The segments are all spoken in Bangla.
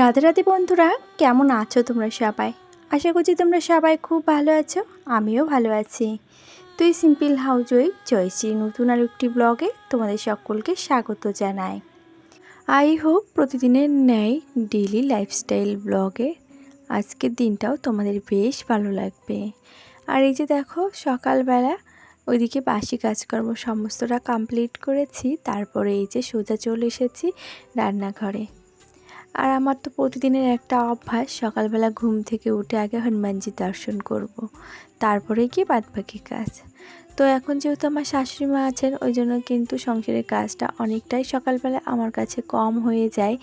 রাধে রাধে বন্ধুরা, কেমন আছো তোমরা সবাই? আশা করছি তোমরা সবাই খুব ভালো আছো, আমিও ভালো আছি। তুই সিম্পল হাউজ ওই জয়শ্রী নতুন আর একটি ব্লগে তোমাদের সকলকে স্বাগত জানাই। আই হোপ প্রতিদিনের ন্যায় ডেইলি লাইফস্টাইল ব্লগে আজকের দিনটাও তোমাদের বেশ ভালো লাগবে। আর এই যে দেখো, সকালবেলা ওইদিকে বাসি কাজকর্ম সমস্তটা কমপ্লিট করেছি, তারপরে এই যে সোজা চলে এসেছি রান্নাঘরে। আর আমার তো প্রতিদিনের একটা অভ্যাস, সকালবেলা ঘুম থেকে উঠে আগে হনুমানজি দর্শন করব। তারপরে কি বাদ বাকি কাজ? তো এখন যেহেতু আমার শাশুড়ি মা আছেন, ওই জন্য কিন্তু সংসারের কাজটা অনেকটাই সকালবেলা আমার কাছে কম হয়ে যায়।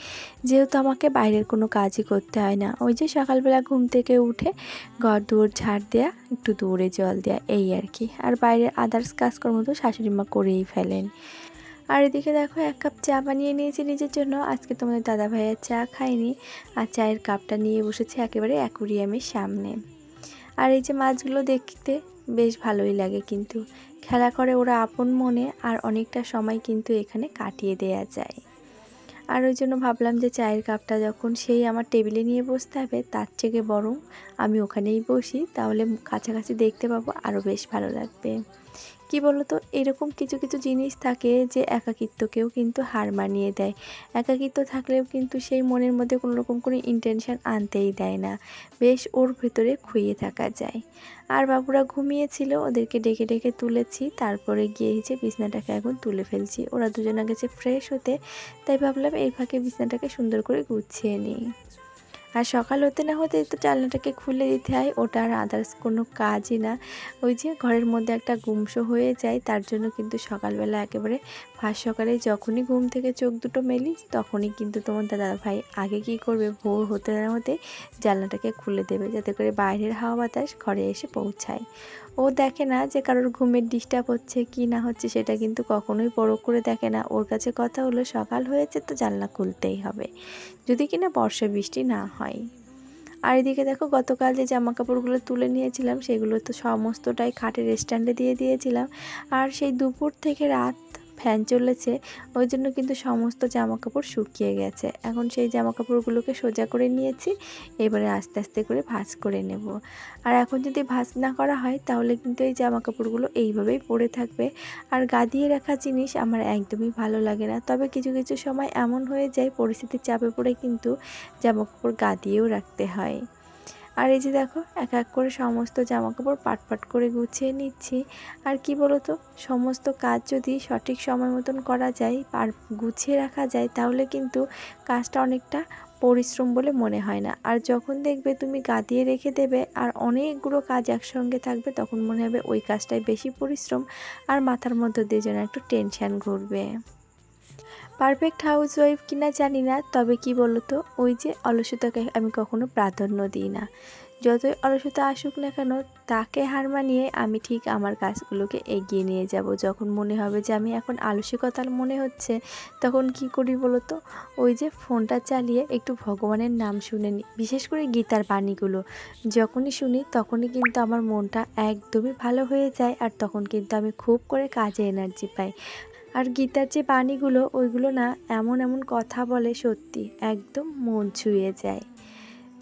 যেহেতু আমাকে বাইরের কোনো কাজই করতে হয় না। ওই যে সকালবেলা ঘুম থেকে উঠে ঘর দুয়ার ঝাড় দেওয়া একটু দৌড়ে জল দেওয়া এই আর কি। আর বাইরের আদার্স কাজকর্ম তো শাশুড়ি মা করেই ফেলেন। আর এদিকে দেখো এক কাপ চা বানিয়ে নিয়েছি নিজের জন্য। আজকে তোমাদের দাদা ভাইয়ের চা খাইনি আর চায়ের কাপটা নিয়ে বসেছি একেবারে অ্যাকুরিয়ামের সামনে। আর এই যে মাছগুলো দেখতে বেশ ভালোই লাগে কিন্তু। খেলা করে ওরা আপন মনে আর অনেকটা সময় কিন্তু এখানে কাটিয়ে দেয়া যায়। আর ওই জন্য ভাবলাম যে চায়ের কাপটা যখন সেই আমার টেবিলে নিয়ে বসতে হবে, তার থেকে বরং আমি ওখানেই বসি, তাহলে কাছাকাছি দেখতে পাবো আরও বেশ ভালো লাগবে। কি বলতো? এরকম কিছু কিছু জিনিস থাকে যে একাকিত্বকেও কিন্তু হার মানিয়ে দেয়। একাকিত্ব থাকলেও কিন্তু সেই মনের মধ্যে কোনো রকম কোনো ইন্টেনশন আনতেই দেয় না। বেশ ওর ভেতরে খুইয়ে থাকা যায়। আর বাবুরা ঘুমিয়েছিল, ওদেরকে ডেকে ডেকে তুলেছি। তারপরে গিয়ে যে বিছনাটাকে এখন তুলে ফেলছি। ওরা দুজনে গেছে ফ্রেশ হতে, তাই ভাবলাম এই ফাঁকে বিছনাটাকে সুন্দর করে গুছিয়ে নিই। আর সকাল হতে না হতে তো জানলাটাকে খুলে দিতে হয়, ওটা আর আদার্স কোনো কাজই না। ওই যে ঘরের মধ্যে একটা গুমসো হয়ে যায়, তার জন্য কিন্তু সকালবেলা একেবারে ফার্স্ট সকালে যখনই ঘুম থেকে চোখ দুটো মেলি, তখনই কিন্তু তোমার দাদা ভাই আগে কি করবে, ভোর হতে না হতে জানলাটাকে খুলে দেবে, যাতে করে বাইরের হাওয়া বাতাস ঘরে এসে পৌঁছায়। ও দেখে না যে কারোর ঘুমের ডিস্টার্ব হচ্ছে কি না হচ্ছে সেটা কিন্তু কখনোই বড় করে দেখে না। ওর কাছে কথা হলো, সকাল হয়েছে তো জানলা খুলতেই হবে। যদি কিনা বর্ষা বৃষ্টি না হয়। আর এদিকে দেখো, গতকাল যে জামা কাপড়গুলো তুলে নিয়েছিলাম, সেগুলো তো সমস্তটাই খাটের স্ট্যান্ডে দিয়ে দিয়েছিলাম। আর সেই দুপুর থেকে রাত ফ্যান চলেছে, ওই জন্য কিন্তু সমস্ত জামা কাপড় শুকিয়ে গেছে। এখন সেই জামা কাপড়গুলোকে সোজা করে নিয়েছি, এবারে আস্তে আস্তে করে ভাঁজ করে নেব। আর এখন যদি ভাঁজ না করা হয়, তাহলে কিন্তু এই জামা কাপড়গুলো এইভাবেই পড়ে থাকবে। আর গাদিয়ে রাখা জিনিস আমার একদমই ভালো লাগে না। তবে কিছু কিছু সময় এমন হয়ে যায়, পরিস্থিতির চাপে পড়ে কিন্তু জামা কাপড় গাদিয়েও রাখতে হয়। আর এই যে দেখো, এক এক করে সমস্ত জামাকাপড় পাট পাট করে গুছিয়ে নিচ্ছি। আর কি বলতো, সমস্ত কাজ যদি সঠিক সময় মতন করা যায় আর গুছিয়ে রাখা যায়, তাহলে কিন্তু কাজটা অনেকটা পরিশ্রম বলে মনে হয় না। আর যখন দেখবে তুমি গাদিয়ে রেখে দেবে আর অনেকগুলো কাজ একসঙ্গে থাকবে, তখন মনে হবে ওই কাজটাই বেশি পরিশ্রম আর মাথার মধ্যে দিয়ে যেন একটু টেনশান ঘুরবে। পারফেক্ট হাউস ওয়াইফ কিনা জানি না, তবে কি বলতো, ওই যে অলসতাকে আমি কখনো প্রাধান্য দিই না। যতই অলসতা আসুক না কেন, তাকে হার মানিয়ে আমি ঠিক আমার কাজগুলোকে এগিয়ে নিয়ে যাব। যখন মনে হবে যে আমি এখন আলসিকতার মনে হচ্ছে, তখন কি করি বলতো, ওই যে ফোনটা চালিয়ে একটু ভগবানের নাম শুনে নিই বিশেষ করে গীতার বাণীগুলো। যখনই শুনি তখনই কিন্তু আমার মনটা একদমই ভালো হয়ে যায়, আর তখন কিন্তু আমি খুব করে কাজে এনার্জি পাই। আর গীতার যে বাণীগুলো, ওইগুলো না এমন এমন কথা বলে সত্যি, একদম মন ছুঁয়ে যায়।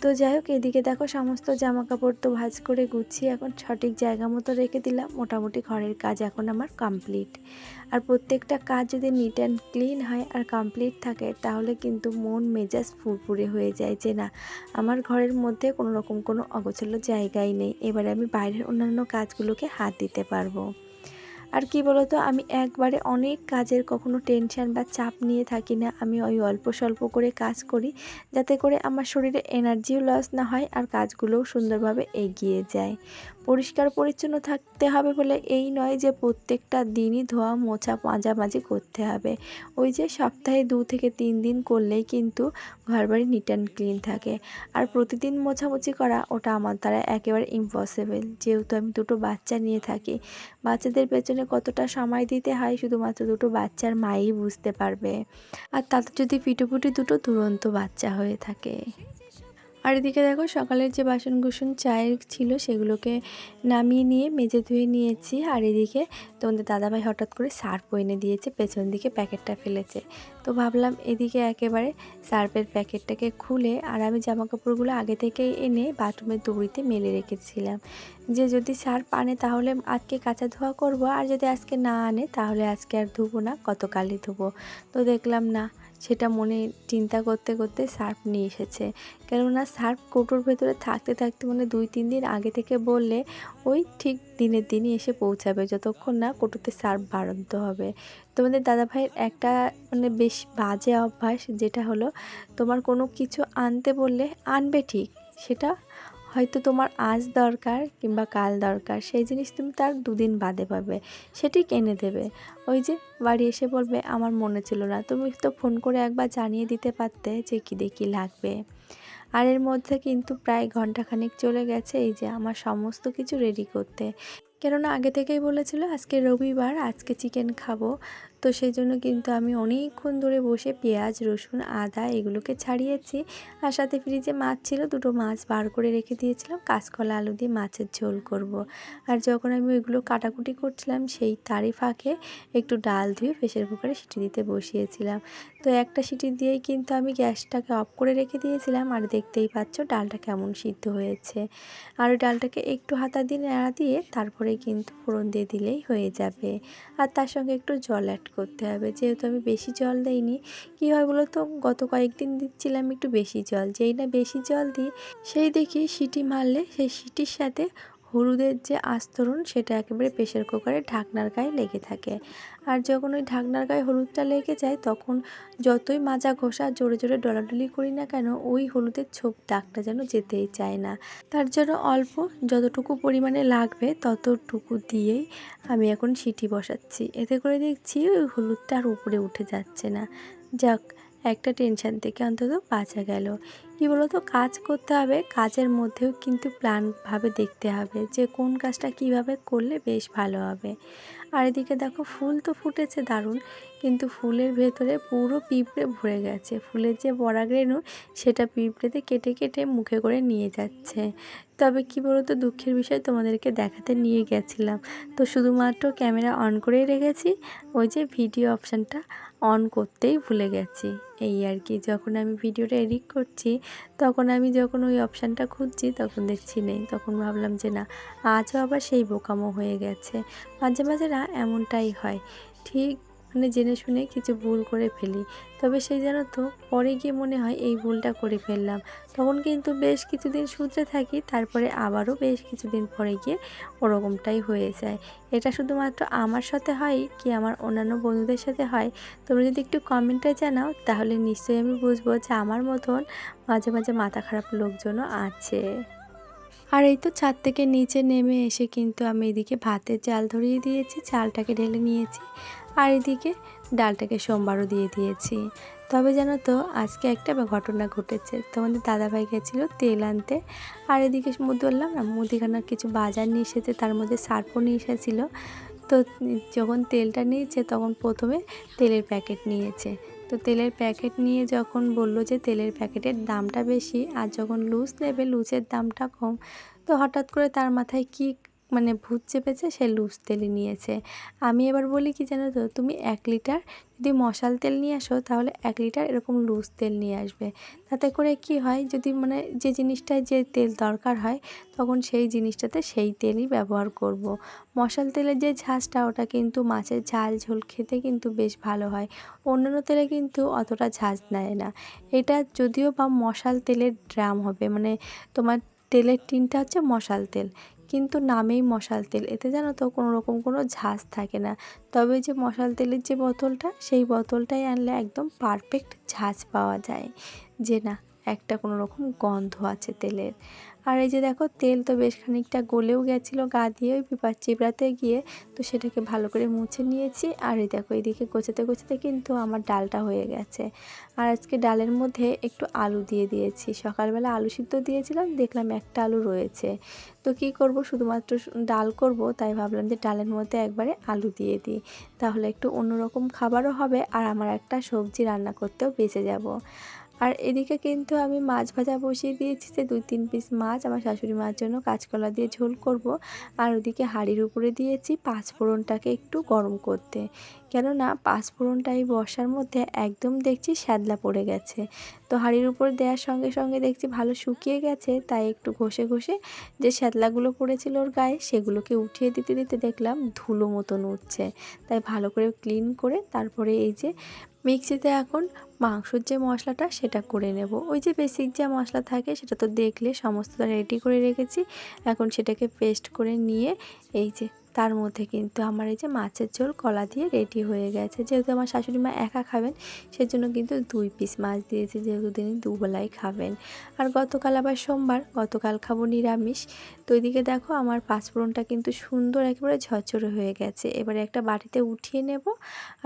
তো যাই হোক, এদিকে দেখো সমস্ত জামা কাপড় তো ভাজ করে গুছিয়ে এখন সঠিক জায়গা মতো রেখে দিলাম। মোটামুটি ঘরের কাজ এখন আমার কমপ্লিট। আর প্রত্যেকটা কাজ যদি নিট অ্যান্ড ক্লিন হয় আর কমপ্লিট থাকে, তাহলে কিন্তু মন মেজাজ ফুরফুরে হয়ে যায় যে না, আমার ঘরের মধ্যে কোনো রকম কোনো অগোছালো জায়গাই নেই। এবারে আমি বাইরের অন্যান্য কাজগুলোকে হাত দিতে পারব। আর কি বলতো, আমি একবারে অনেক কাজের কখনো টেনশন বা চাপ নিয়ে থাকি না। আমি ওই অল্প স্বল্প করে কাজ করি যাতে করে আমার শরীরে এনার্জিও লস না হয় আর কাজগুলোও সুন্দরভাবে এগিয়ে যায়। পরিষ্কার পরিচ্ছন্ন থাকতে হবে বলে এই নয় যে প্রত্যেকটা দিনই ধোয়া মোছা মাঝামাঝি করতে হবে। ওই যে সপ্তাহে দু থেকে তিন দিন করলেই কিন্তু ঘরবাড়ি নিট অ্যান্ড ক্লিন থাকে। আর প্রতিদিন মোছামুছি করা ওটা আমার দ্বারা একেবারে ইম্পসিবল যেহেতু আমি দুটো বাচ্চা নিয়ে থাকি, বাচ্চাদের পেছনে কতটা সময় দিতে হয় শুধুমাত্র দুটো বাচ্চার মাই বুঝতে পারবে। আর তাতে যদি ফিটুফুটি দুটো দুরন্ত বাচ্চা হয়ে থাকে। আর এদিকে দেখো, সকালের যে বাসন কুসন চায়ের ছিল সেগুলোকে নামিয়ে নিয়ে, মেজে ধুয়ে নিয়েছি। আর এদিকে তোমাদের দাদাভাই হঠাৎ করে সার্ফ এনে দিয়েছে, পেছন দিকে প্যাকেটটা ফেলেছে। তো ভাবলাম এদিকে একেবারে সার্ফের প্যাকেটটাকে খুলে আর আমি জামা কাপড়গুলো আগে থেকেই এনে বাথরুমের দড়িতে মেলে রেখেছিলাম। যে যদি সার্ফ আনে তাহলে আজকে কাঁচা ধোয়া করব, আর যদি আজকে না আনে তাহলে আজকে আর ধুবো না গতকালই ধুবো। তো দেখলাম না সেটা মনে চিন্তা করতে করতে সার্ফ নিয়ে এসেছে। কেননা সার্ফ কৌটোর ভেতরে থাকতে থাকতে মানে দুই, তিন দিন আগে থেকে বললে ওই ঠিক দিনের দিনই এসে পৌঁছাবে, যতক্ষণ না কৌটোতে সার্ফ বাড়ন্ত হবে। তোমাদের দাদাভাইয়ের একটা মানে বেশ বাজে অভ্যাস, যেটা হলো তোমার কোনো কিছু আনতে বললে আনবে ঠিক, সেটা হয়তো তোমার আজ দরকার কিংবা কাল দরকার, সেই জিনিস তুমি তার দুদিন বাদে পাবে। সেটি কিনে দেবে। ওই যে বাড়ি এসে বলবে, আমার মনে ছিল না। তুমি তো ফোন করে একবার জানিয়ে দিতে পারতে যে কী দেখি লাগবে। আর এর মধ্যে কিন্তু প্রায় ঘন্টাখানেক চলে গেছে এই যে আমার সমস্ত কিছু রেডি করতে। কেননা আগে থেকেই বলেছিল, আজকে রবিবার, আজকে চিকেন খাব। তো সেই জন্য কিন্তু আমি অনেকক্ষণ ধরে বসে পেঁয়াজ, রসুন, আদা এগুলোকে ছাড়িয়েছি আর সাথে ফ্রিজে মাছ ছিল, দুটো মাছ বার করে রেখে দিয়েছিলাম। কাঁচকলা, আলু দিয়ে মাছের ঝোল করব। আর যখন আমি ওইগুলো কাটাকুটি করছিলাম, সেই তারই ফাঁকে একটু ডাল ধুয়ে প্রেশার কুকারে সিটি দিতে বসিয়েছিলাম। তো একটা সিটি দিয়েই কিন্তু আমি গ্যাসটাকে অফ করে রেখে দিয়েছিলাম আর দেখতেই পাচ্ছ ডালটা কেমন সিদ্ধ হয়েছে। আর ওই ডালটাকে একটু হাতা দিয়ে, নেড়া দিয়ে তারপরে কিন্তু ফোড়ন দিয়ে দিলেই হয়ে যাবে। আর তার সঙ্গে একটু জল অ্যাড করতে হবে। যেহেতু আমি বেশি জল দেইনি, কি হয় বলো তো গত কয়েকদিন দিচ্ছিলাম একটু বেশি জল। যেই না বেশি জল দিই, সেই দেখি সিটি মারলে সেই সিটির সাথে হলুদের যে আস্তরণ, সেটা একেবারে প্রেশার কুকারে ঢাকনার গায়ে লেগে থাকে। আর যখন ওই ঢাকনার গায়ে হলুদটা লেগে যায়, তখন যতই মাজা ঘষা জোরে জোরে ডলাডলি করি না কেন, ওই হলুদের ছোপ দাগটা যেন যেতেই চায় না। তার জন্য অল্প যতটুকু পরিমাণে লাগবে, ততটুকু দিয়েই আমি এখন সিটি বসাচ্ছি। এতে করে দেখছি ওই হলুদটা আর উপরে উঠে যাচ্ছে না। যাক, একটা টেনশান থেকে অন্তত বাঁচা গেল। কী বলতো? কাজ করতে হবে, কাজের মধ্যেও কিন্তু প্ল্যানভাবে দেখতে হবে যে কোন কাজটা কীভাবে করলে বেশ ভালো হবে। আর এদিকে দেখো, ফুল তো ফুটেছে দারুণ, কিন্তু ফুলের ভেতরে পুরো পিঁপড়ে ভরে গেছে। ফুলের যে বড়া রেণু সেটা পিঁপড়েতে কেটে কেটে মুখে করে নিয়ে যাচ্ছে। তবে কি বলতো, দুঃখের বিষয় তোমাদেরকে দেখাতে নিয়ে গেছিলাম। তো শুধুমাত্র ক্যামেরা অন করেই রেখেছি, ওই যে ভিডিও অপশানটা অন করতেই ভুলে গেছি। এই আর কি, যখন আমি ভিডিওটা এডিট করছি তখন আমি যখন ওই অপশানটা খুঁজছি, তখন দেখছি নেই। তখন ভাবলাম যে না, আজও আবার সেই বোকামো হয়ে গেছে। মাঝে মাঝে না, এমনটাই হয়। ঠিক মানে জেনে শুনে কিছু ভুল করে ফেলি। তবে সেই যেন তো, পরে গিয়ে মনে হয় এই ভুলটা করে ফেললাম। তখন কিন্তু বেশ কিছুদিন শুধরে থাকি, তারপরে আবারও বেশ কিছুদিন পরে গিয়ে ওরকমটাই হয়ে যায়। এটা শুধুমাত্র আমার সাথে হয় কি আমার অন্যান্য বন্ধুদের সাথে হয়? তোমরা যদি একটু কমেন্টে জানাও, তাহলে নিশ্চয়ই আমি বুঝব যে আমার মতন মাঝে মাঝে মাথা খারাপ লোকজনও আছে। আর এই তো ছাদ থেকে নিচে নেমে এসে কিন্তু আমি এদিকে ভাতের চাল ধরিয়ে দিয়েছি, চালটাকে ঢেলে নিয়েছি। আর এদিকে ডালটাকে সোমবারও দিয়ে দিয়েছি। তবে জানো তো, আজকে একটা ঘটনা ঘটেছে। তোমাদের দাদাভাই গেছিল তেল আনতে। আর এদিকে বললাম না মুদিখানার কিছু বাজার নিয়ে এসেছে, তার মধ্যে সার্ফও নিয়ে এসেছিল। তো যখন তেলটা নিয়েছে, তখন প্রথমে তেলের প্যাকেট নিয়েছে। তো তেলের প্যাকেট নিয়ে যখন বলল যে তেলের প্যাকেটের দামটা বেশি, আর যখন লুজ নেবে, লুজের দামটা কম, তো হঠাৎ করে তার মাথায় কি মানে ভূত চেপেছে, সে লুজ তেলই নিয়েছে। আমি এবার বলি কি জানো তো, তুমি এক লিটার যদি মশাল তেল নিয়ে আসো, তাহলে এক লিটার এরকম লুজ তেল নিয়ে আসবে। তাতে করে কি হয়, যদি মানে যে জিনিসটায় যে তেল দরকার হয়, তখন সেই জিনিসটাতে সেই তেলই ব্যবহার করব। মশাল তেলের যে ঝাঁজটা, ওটা কিন্তু মাছের ঝাল ঝোল খেতে কিন্তু বেশ ভালো হয়। অন্যান্য তেলে কিন্তু অতটা ঝাঁজ নেয় না। এটা যদিও বা মশাল তেলের ড্রাম হবে মানে তোমার তেলের টিনটা হচ্ছে মশাল তেল। কিন্তু নামেই মশাল তেল। এতে জানো তো কোনো রকম কোনো ঝাঁজ থাকে না। তবে যে মশাল তেলের যে বোতলটা, সেই বোতলটাই আনলে একদম পারফেক্ট ঝাঁজ পাওয়া যায়। যে না, একটা কোনো রকম গন্ধ আছে তেলের। আর এই যে দেখো, তেল তো বেশ খানিকটা গলেও গেছিল, গা দিয়ে ওই পিপার চিবড়াতে গিয়ে। তো সেটাকে ভালো করে মুছে নিয়েছি। আর এই দেখো এইদিকে গোছাতে গোছাতে কিন্তু আমার ডালটা হয়ে গেছে। আর আজকে ডালের মধ্যে একটু আলু দিয়ে দিয়েছি। সকালবেলা আলু সিদ্ধ দিয়েছিলাম, দেখলাম একটা আলু রয়েছে। তো কি করব? শুধুমাত্র ডাল করব, তাই ভাবলাম যে ডালের মধ্যে একবারে আলু দিয়ে দিই। তাহলে একটু অন্যরকম খাবারও হবে, আর আমার একটা সবজি রান্না করতেও বেঁচে যাব। আর এদিকে কিন্তু আমি মাছ ভাজা বসিয়ে দিয়েছি, যে দুই তিন পিস মাছ আমার শাশুড়ি মার জন্য কাঁচকলা দিয়ে ঝোল করব। আর ওদিকে হাঁড়ির উপরে দিয়েছি পাঁচফোড়নটাকে একটু গরম করতে। কেননা পাঁচফোড়নটা এই বর্ষার মধ্যে একদম দেখছি শ্যাদলা পড়ে গেছে। তো হাঁড়ির উপর দেওয়ার সঙ্গে সঙ্গে দেখছি ভালো শুকিয়ে গেছে, তাই একটু ঘষে ঘষে যে শ্যাদলাগুলো পড়েছিল ওর গায়ে সেগুলোকে উঠিয়ে দিতে দিতে দেখলাম ধুলো মতন উঠছে। তাই ভালো করে ক্লিন করে তারপরে এই যে মিক্সিতে এখন মাংসর যে মশলাটা সেটা করে নেব। ওই যে বেসিক যে মশলা থাকে সেটা তো দেখলে সমস্তটা রেডি করে রেখেছি। এখন সেটাকে পেস্ট করে নিয়ে এই যে তার মধ্যে কিন্তু আমার এই যে মাছের ঝোল কলা দিয়ে রেডি হয়ে গেছে। যেহেতু আমার শাশুড়ি মা একা খাবেন, সেজন্য কিন্তু দুই পিস মাছ দিয়েছি, যেহেতু তিনি দুবেলাই খাবেন। আর গতকাল আবার সোমবার, গতকাল খাব নিরামিষ। তো ওইদিকে দেখো আমার পাঁচফোড়নটা কিন্তু সুন্দর একেবারে ঝরঝরে হয়ে গেছে। এবারে একটা বাটিতে উঠিয়ে নেব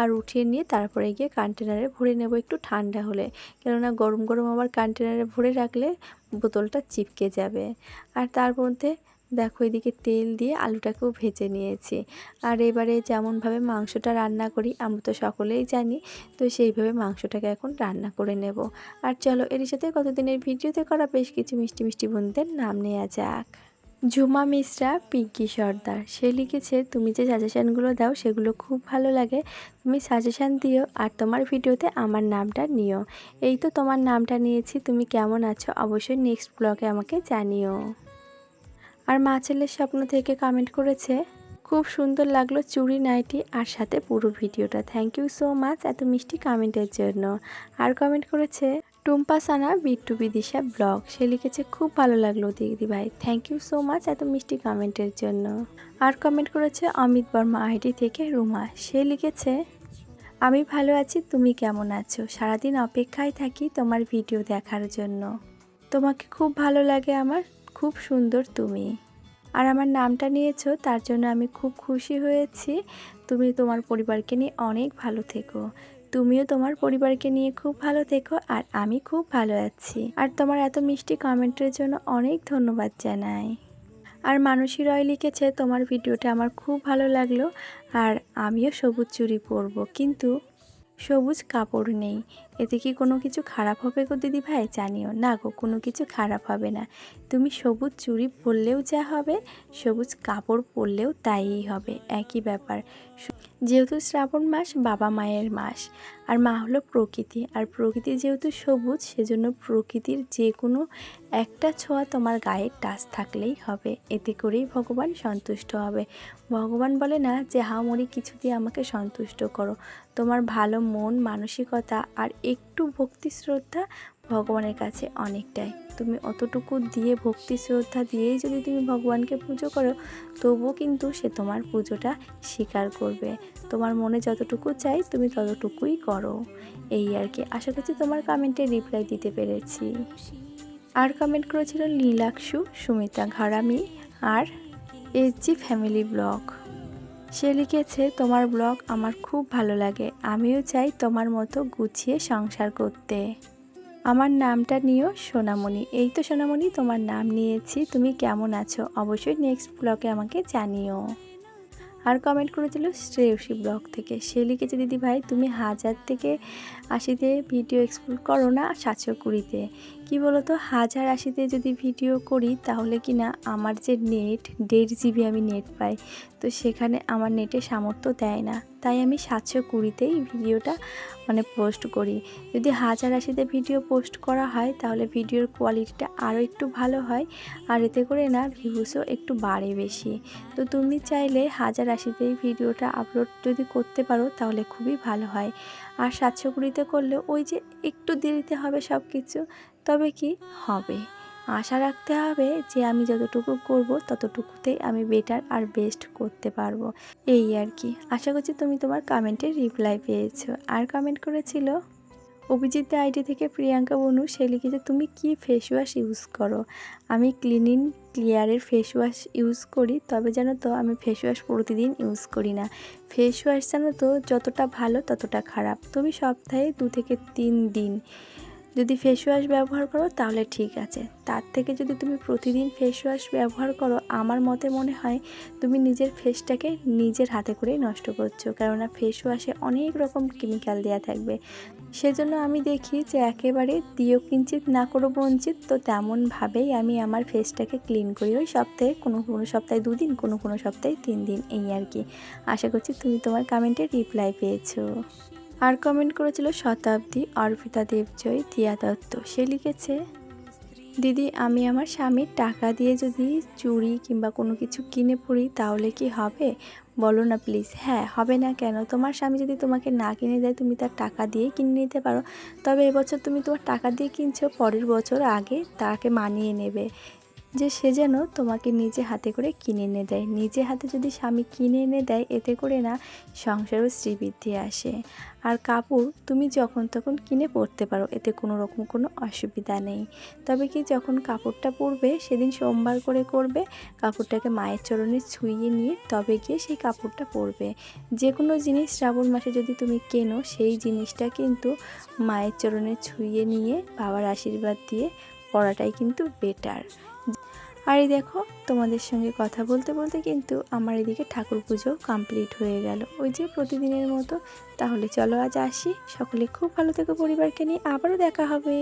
আর উঠিয়ে নিয়ে তারপরে গিয়ে কন্টেনারে ভরে নেব একটু ঠান্ডা হলে। কেননা গরম গরম আবার কন্টেনারে ভরে রাখলে বোতলটা চিপকে যাবে। আর তার মধ্যে দেখো এদিকে তেল দিয়ে আলুটাকেও ভেজে নিয়েছি। আর এবারে যেমনভাবে মাংসটা রান্না করি, আমরা তো সকলেই জানি, তো সেইভাবে মাংসটাকে এখন রান্না করে নেব। আর চলো এর সাথে কতদিনের ভিডিওতে করা বেশ কিছু মিষ্টি মিষ্টি বোনদের নাম নেওয়া যাক। ঝুমা মিশ্রা, পিঙ্কি সর্দার। সে লিখেছে, তুমি যে সাজেশানগুলো দাও, সেগুলো খুব ভালো লাগে। তুমি সাজেশান দিও আর তোমার ভিডিওতে আমার নামটা নিও। এই তো তোমার নামটা নিয়েছি, তুমি কেমন আছো? অবশ্যই নেক্সট ব্লগে আমাকে জানিও। আর মা ছেলের স্বপ্ন থেকে কমেন্ট করেছে, খুব সুন্দর লাগল চুড়ি নাইটি আর সাথে পুরো ভিডিওটা। থ্যাংক ইউ সো মাচ এত মিষ্টি কমেন্টের জন্য। আর কমেন্ট করেছে, টুম্পা সানা বিট্টু বিদিশা ব্লগ। সে লিখেছে, খুব ভালো লাগল দিদি ভাই। থ্যাংক ইউ সো মাচ এত মিষ্টি কমেন্টের জন্য। আর কমেন্ট করেছে, অমিত বর্মা আইডি থেকে রুমা। সে লিখেছে, আমি ভালো আছি, তুমি কেমন আছো? সারাদিন অপেক্ষায় থাকি তোমার ভিডিও দেখার জন্য। তোমাকে খুব ভালো লাগে আমার। খুব সুন্দর তুমি। আর আমার নামটা নিয়েছো, তার জন্য আমি খুব খুশি হয়েছি। তুমি তোমার পরিবারকে নিয়ে অনেক ভালো থেকো। তুমিও তোমার পরিবারকে নিয়ে খুব ভালো থেকো, আর আমি খুব ভালো আছি। আর তোমার এত মিষ্টি কমেন্টের জন্য অনেক ধন্যবাদ জানাই। আর মানসী রয় লিখেছে, তোমার ভিডিওটা আমার খুব ভালো লাগল, আর আমিও সবুজ চুড়ি পরবো। কিন্তু সবুজ কাপড় নেই। এতে কি কোনো কিছু খারাপ হবে গো দিদি ভাই? জানিও না গো, কোনো কিছু খারাপ হবে না। তুমি সবুজ চুড়ি পরলেও যা হবে, সবুজ কাপড় পরলেও তাই হবে, একই ব্যাপার। যেহেতু শ্রাবণ মাস, বাবা মায়ের মাস। আর মা হলো প্রকৃতি, আর প্রকৃতি যেহেতু সবুজ, সেজন্য প্রকৃতির যে কোনো একটা ছোঁয়া তোমার গায়ে টাচ থাকলেই হবে। এতে করেই ভগবান সন্তুষ্ট হবে। ভগবান বলে না যে হামরি কিছু দিয়ে আমাকে সন্তুষ্ট করো। তোমার ভালো মন, মানসিকতা আর একটু ভক্তি শ্রদ্ধা ভগবানের কাছে অনেকটাই। তুমি অতটুকু দিয়ে ভক্তি শ্রদ্ধা দিয়েই যদি তুমি ভগবানকে পুজো করো, তবুও কিন্তু সে তোমার পুজোটা স্বীকার করবে। তোমার মনে যতটুকু চাই তুমি ততটুকুই করো। এই আর কি। আশা করছি তোমার কমেন্টে রিপ্লাই দিতে পেরেছি। আর কমেন্ট করেছিল নীলাক্ষু, সুমিতা ঘাড়ামি আর এসজি ফ্যামিলি ব্লগ সে লিখেছে, তোমার ব্লগ আমার খুব ভালো লাগে। আমিও চাই তোমার মতো গুছিয়ে সংসার করতে। আমার নামটা নিও সোনামণি। এই তো সোনামণি, তোমার নাম নিয়েছি। তুমি কেমন আছো? অবশ্যই নেক্সট ব্লগে আমাকে জানিও। আর কমেন্ট করেছিল শ্রেয়সী ব্লগ থেকে। সে লিখেছে, দিদি ভাই, তুমি হাজার থেকে আশিতে ভিডিও এক্সপ্লোর করো না সাতশো কুড়িতে। কী বলতো, হাজার আশিতে যদি ভিডিও করি, তাহলে কি না আমার যে নেট দেড় জিবি আমি নেট পাই। তো সেখানে আমার নেটে সামর্থ্য দেয় না। তাই আমি সাতশো কুড়িতেই ভিডিওটা মানে পোস্ট করি। যদি হাজার আশিতে ভিডিও পোস্ট করা হয়, তাহলে ভিডিওর কোয়ালিটিটা আরও একটু ভালো হয়, আর এতে করে না ভিউসও একটু বাড়ে বেশি। তো তুমি চাইলে হাজার আশিতেই ভিডিওটা আপলোড যদি করতে পারো, তাহলে খুবই ভালো হয়। আর সাতশো কুড়িতে করলে ওই যে একটু দেরিতে হবে সব কিছু তবে কি হবে? আশা রাখতে হবে যে আমি যতটুকু করব ততটুকুতেই আমি বেটার আর বেস্ট করতে পারব। এই আর কি। আশা করছি তুমি তোমার কমেন্টের রিপ্লাই পেয়েছ। আর কমেন্ট করেছিল, অভিজিৎ আইডি থেকে প্রিয়াঙ্কা বনু, সে লিখেছে, তুমি কি ফেস ওয়াশ ইউজ করো? আমি ক্লিনিং ক্লিয়ারের ফেস ওয়াশ ইউজ করি, তবে জানো তো, আমি ফেস ওয়াশ প্রতিদিন ইউজ করি না। ফেস ওয়াশ জানো তো, যতটা ভালো ততটা খারাপ। তুমি সপ্তাহে দু থেকে তিন দিন যদি ফেস ওয়াশ ব্যবহার করো, তাহলে ঠিক আছে। তার থেকে যদি তুমি প্রতিদিন ফেস ওয়াশ ব্যবহার করো, আমার মতে মনে হয় তুমি নিজের ফেসটাকে নিজের হাতে করেই নষ্ট করছ। কেননা ফেস ওয়াশে অনেক রকম কেমিক্যাল দেওয়া থাকবে। সেজন্য আমি দেখি যে একেবারে দিয়েও কিঞ্চিত না করো বঞ্চিত, তো তেমনভাবেই আমি আমার ফেসটাকে ক্লিন করি ওই সপ্তাহে কোনো কোনো সপ্তাহে দুদিন, কোনো কোনো সপ্তাহে তিন দিন এই আর কি। আশা করছি তুমি তোমার কমেন্টে রিপ্লাই পেয়েছ। আর কমেন্ট করেছিল শতাব্দী অর্পিতা দেবজয় দিয়া দত্ত। সে লিখেছে, দিদি, আমি আমার স্বামীর টাকা দিয়ে যদি চুড়ি কিংবা কোনো কিছু কিনে পড়ি তাহলে কি হবে? বলো না প্লিজ হ্যাঁ হবে না কেন? তোমার স্বামী যদি তোমাকে না কিনে দেয়, তুমি তার টাকা দিয়ে কিনে নিতে পারো। তবে এবছর তুমি তোমার টাকা দিয়ে কিনছো, পরের বছর আগে তাকে মানিয়ে নেবে। যে সে যেন তোমাকে নিজে হাতে করে কিনে এনে দেয়। নিজে হাতে যদি স্বামী কিনে এনে দেয়, এতে করে না সংসারও শ্রীবৃদ্ধি আসে। আর কাপড় তুমি যখন তখন কিনে পরতে পারো, এতে কোনো রকম কোনো অসুবিধা নেই। তবে কি যখন কাপড়টা পরবে, সেদিন সোমবার করে করবে, কাপড়টাকে মায়ের চরণে ছুঁয়ে নিয়ে তবে গিয়ে সেই কাপড়টা পরবে। যে কোনো জিনিস শ্রাবণ মাসে যদি তুমি কেনো, সেই জিনিসটা কিন্তু মায়ের চরণে ছুঁয়ে নিয়ে বাবার আশীর্বাদ দিয়ে পরাটাই কিন্তু বেটার আর এই দেখো, তোমাদের সঙ্গে কথা বলতে বলতে কিন্তু আমার এদিকে ঠাকুর পুজো কমপ্লিট হয়ে গেল। ওই যে প্রতিদিনের মতো, তাহলে চলো আজ আসি। সকলে খুব ভালো থেকো পরিবারকে নিয়ে, আবারও দেখা হবে।